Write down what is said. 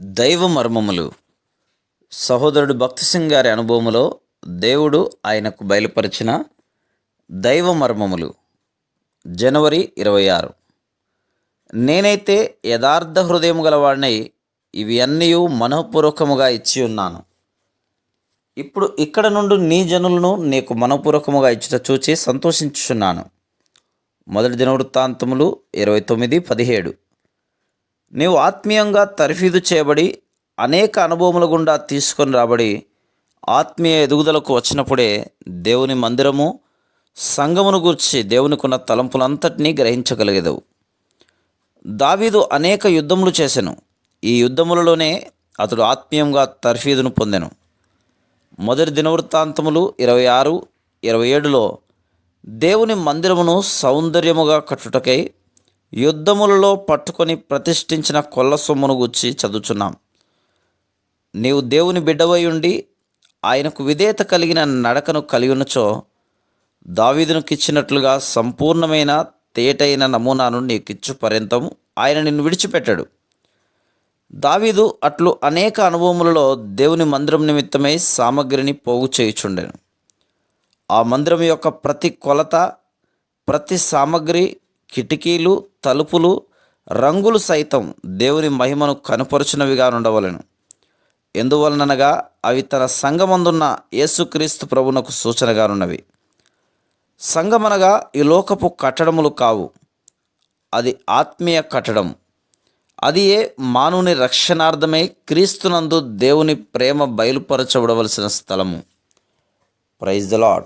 దైవ మర్మములు. సహోదరుడు భక్తి సింగ్ గారి అనుభవములో దేవుడు ఆయనకు బయలుపరిచిన దైవ మర్మములు. జనవరి ఇరవై ఆరు. నేనైతే యథార్థ హృదయం గలవాడినై ఇవి అన్నీ మనఃపూర్వకముగా ఇచ్చి ఉన్నాను. ఇప్పుడు ఇక్కడ నుండి నీ జనులను నీకు మనపూర్వకముగా ఇచ్చుట చూచి సంతోషించుచున్నాను. మొదటి దినవృత్తాంతములు ఇరవై తొమ్మిది పదిహేడు. నీవు ఆత్మీయంగా తర్ఫీదు చేయబడి అనేక అనుభవముల గుండా తీసుకొని రాబడి ఆత్మీయ ఎదుగుదలకు వచ్చినప్పుడే దేవుని మందిరము సంఘమును గూర్చి దేవునికున్న తలంపులంతటినీ గ్రహించగలిగేదవు. దావీదు అనేక యుద్ధములు చేశాను ఈ యుద్ధములలోనే అతడు ఆత్మీయంగా తర్ఫీదును పొందాను. మొదటి దినవృత్తాంతములు ఇరవై ఆరు ఇరవై ఏడులో దేవుని మందిరమును సౌందర్యముగా కట్టుటకై యుద్ధములలో పట్టుకొని ప్రతిష్ఠించిన కొల్ల సొమ్మును గుచ్చి చదువుచున్నాం. నీవు దేవుని బిడ్డవై ఉండి ఆయనకు విధేయత కలిగిన నడకను కలిగినచో దావీదునికిచ్చినట్లుగా సంపూర్ణమైన తేటైన నమూనాను నీకిచ్చు పర్యంతం ఆయన నిన్ను విడిచిపెట్టాడు. దావీదు అట్లు అనేక అనుభవములలో దేవుని మందిరం నిమిత్తమై సామగ్రిని పోగు చేయుచుండెను. ఆ మందిరం యొక్క ప్రతి కొలత ప్రతి సామగ్రి కిటికీలు తలుపులు రంగులు సైతం దేవుని మహిమను కనుపరుచునవిగా ఉండవలను ఎందువలననగా అవి తన సంగమందున్న యేసుక్రీస్తు ప్రభునకు సూచనగానున్నవి సంగమనగా ఈ లోకపు కట్టడములు కావు. అది ఆత్మీయ కట్టడం. అది ఏ మానవుని రక్షణార్థమై క్రీస్తునందు దేవుని ప్రేమ బయలుపరచబడవలసిన స్థలము. Praise the lord